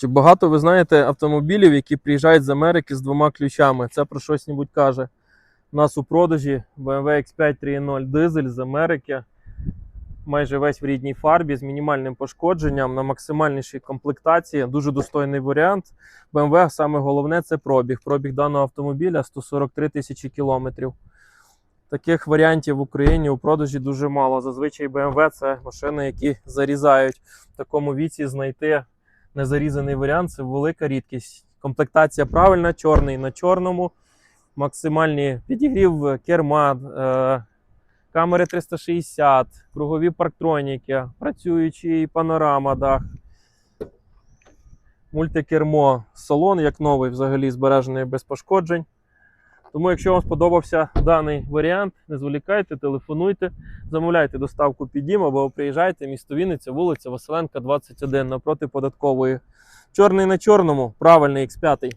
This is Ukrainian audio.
Чи багато ви знаєте автомобілів, які приїжджають з Америки з двома ключами? Це про щось небудь каже. У нас у продажі BMW X5 3.0 дизель з Америки. Майже весь в рідній фарбі з мінімальним пошкодженням на максимальнішій комплектації. Дуже достойний варіант. BMW саме головне це пробіг. Пробіг даного автомобіля 143 тисячі кілометрів. Таких варіантів в Україні у продажі дуже мало. Зазвичай BMW це машини, які зарізають в такому віці знайти незарізаний варіант це велика рідкість. Комплектація правильна, чорний на чорному, максимальний підігрів керма, е, камери 360, кругові парктроніки, працюючий панорама дах, мультикермо, салон як новий, взагалі збережений без пошкоджень. Тому, якщо вам сподобався даний варіант, не зволікайте, телефонуйте, замовляйте доставку під дім або приїжджайте, місто Вінниця, вулиця Василенка, 21 напроти податкової. Чорний на чорному, правильний X5.